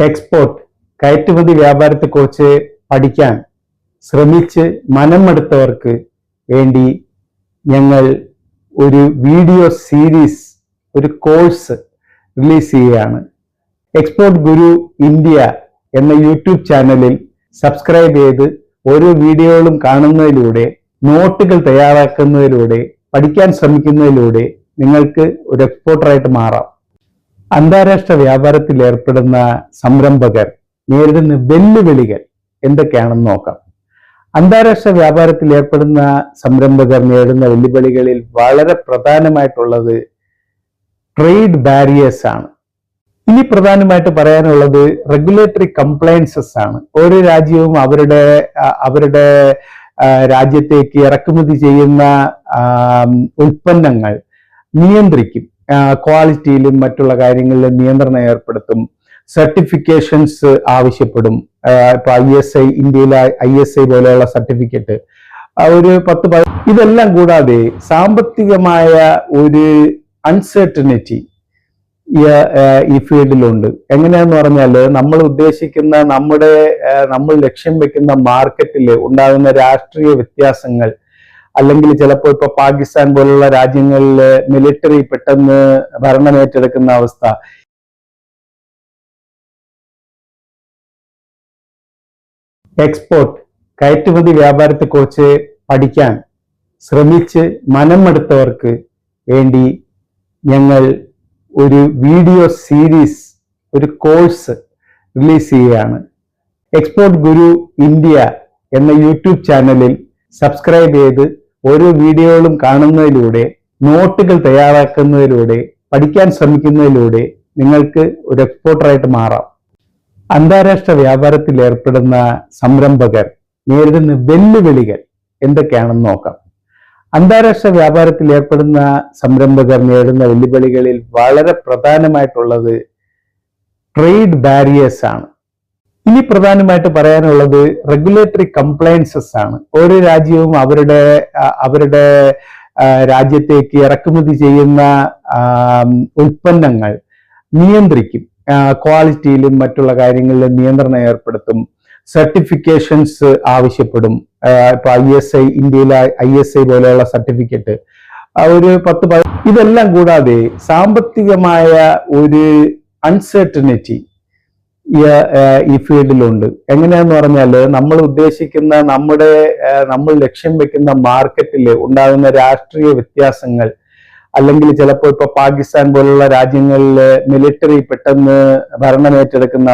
Export കയറ്റുമതി വ്യാപാരത്തെക്കുറിച്ച് പഠിക്കാൻ ശ്രമിച്ച് മനമെടുത്തവർക്ക് വേണ്ടി ഞങ്ങൾ ഒരു വീഡിയോ സീരീസ് ഒരു കോഴ്സ് റിലീസ് ചെയ്യുകയാണ്. എക്സ്പോർട്ട് ഗുരു ഇന്ത്യ എന്ന യൂട്യൂബ് ചാനലിൽ സബ്സ്ക്രൈബ് ചെയ്ത് ഓരോ വീഡിയോകളും കാണുന്നതിലൂടെ നോട്ടുകൾ തയ്യാറാക്കുന്നതിലൂടെ പഠിക്കാൻ ശ്രമിക്കുന്നതിലൂടെ നിങ്ങൾക്ക് ഒരു എക്സ്പോർട്ടറായിട്ട് മാറാം. അന്താരാഷ്ട്ര വ്യാപാരത്തിൽ ഏർപ്പെടുന്ന സംരംഭകർ നേരിടുന്ന വെല്ലുവിളികൾ എന്തൊക്കെയാണെന്ന് നോക്കാം. അന്താരാഷ്ട്ര വ്യാപാരത്തിൽ ഏർപ്പെടുന്ന സംരംഭകർ നേരിടുന്ന വെല്ലുവിളികളിൽ വളരെ പ്രധാനമായിട്ടുള്ളത് ട്രേഡ് ബാരിയേഴ്സ് ആണ്. ഇനി പ്രധാനമായിട്ട് പറയാനുള്ളത് റെഗുലേറ്ററി കംപ്ലയൻസസ് ആണ്. ഓരോ രാജ്യവും അവരുടെ അവരുടെ രാജ്യത്തേക്ക് ഇറക്കുമതി ചെയ്യുന്ന ഉൽപ്പന്നങ്ങൾ നിയന്ത്രിക്കും. ക്വാളിറ്റിയിലും മറ്റുള്ള കാര്യങ്ങളിലും നിയന്ത്രണം ഏർപ്പെടുത്തും. സർട്ടിഫിക്കേഷൻസ് ആവശ്യപ്പെടും. ഇപ്പൊ ഐ എസ് ഐ ഇന്ത്യയിലെ ഐ എസ് ഐ പോലെയുള്ള സർട്ടിഫിക്കറ്റ് ഒരു പത്ത് ഇതെല്ലാം കൂടാതെ സാമ്പത്തികമായ ഒരു അൺസർട്ടനിറ്റി ഈ ഫീൽഡിലുണ്ട്. എങ്ങനെയാന്ന് പറഞ്ഞാൽ നമ്മൾ ഉദ്ദേശിക്കുന്ന നമ്മുടെ നമ്മൾ ലക്ഷ്യം വെക്കുന്ന മാർക്കറ്റിൽ ഉണ്ടാകുന്ന രാഷ്ട്രീയ വ്യത്യാസങ്ങൾ അല്ലെങ്കിൽ ചിലപ്പോൾ ഇപ്പൊ പാകിസ്ഥാൻ പോലുള്ള രാജ്യങ്ങളിൽ മിലിറ്ററി പെട്ടെന്ന് ഭരണം ഏറ്റെടുക്കുന്ന അവസ്ഥ. എക്സ്പോർട്ട് കയറ്റുമതി വ്യാപാരത്തെക്കുറിച്ച് പഠിക്കാൻ ശ്രമിച്ച് മനമെടുത്തവർക്ക് വേണ്ടി ഞങ്ങൾ ഒരു വീഡിയോ സീരീസ് ഒരു കോഴ്സ് റിലീസ് ചെയ്യുകയാണ്. എക്സ്പോർട്ട് ഗുരു ഇന്ത്യ എന്ന യൂട്യൂബ് ചാനലിൽ സബ്സ്ക്രൈബ് ചെയ്ത് ഓരോ വീഡിയോകളും കാണുന്നതിലൂടെ നോട്ടുകൾ തയ്യാറാക്കുന്നതിലൂടെ പഠിക്കാൻ ശ്രമിക്കുന്നതിലൂടെ നിങ്ങൾക്ക് ഒരു എക്സ്പോർട്ടറായിട്ട് മാറാം. അന്താരാഷ്ട്ര വ്യാപാരത്തിൽ ഏർപ്പെടുന്ന സംരംഭകർ നേരിടുന്ന വെല്ലുവിളികൾ എന്തൊക്കെയാണെന്ന് നോക്കാം. അന്താരാഷ്ട്ര വ്യാപാരത്തിൽ ഏർപ്പെടുന്ന സംരംഭകർ നേരിടുന്ന വെല്ലുവിളികളിൽ വളരെ പ്രധാനമായിട്ടുള്ളത് ട്രേഡ് ബാരിയേഴ്സ് ആണ്. ഇനി പ്രധാനമായിട്ട് പറയാനുള്ളത് റെഗുലേറ്ററി കംപ്ലയൻസസ് ആണ്. ഓരോ രാജ്യവും അവരുടെ അവരുടെ രാജ്യത്തേക്ക് ഇറക്കുമതി ചെയ്യുന്ന ഉൽപ്പന്നങ്ങൾ നിയന്ത്രിക്കും. ക്വാളിറ്റിയിലും മറ്റുള്ള കാര്യങ്ങളിലും നിയന്ത്രണം ഏർപ്പെടുത്തും. സർട്ടിഫിക്കേഷൻസ് ആവശ്യപ്പെടും. ഇപ്പൊ ഐ എസ് ഐ ഇന്ത്യയിലെ ഐ എസ് ഐ പോലെയുള്ള സർട്ടിഫിക്കറ്റ് ഒരു പത്ത് ഇതെല്ലാം കൂടാതെ സാമ്പത്തികമായ ഒരു അൺസർട്ടനിറ്റി ഈ ഫീൽഡിലുണ്ട്. എങ്ങനെയാന്ന് പറഞ്ഞാൽ നമ്മൾ ഉദ്ദേശിക്കുന്ന നമ്മുടെ നമ്മൾ ലക്ഷ്യം വെക്കുന്ന മാർക്കറ്റിൽ ഉണ്ടാകുന്ന രാഷ്ട്രീയ വ്യത്യാസങ്ങൾ അല്ലെങ്കിൽ ചിലപ്പോൾ ഇപ്പൊ പാകിസ്ഥാൻ പോലുള്ള രാജ്യങ്ങളിൽ മിലിറ്ററി പെട്ടെന്ന് ഭരണം ഏറ്റെടുക്കുന്ന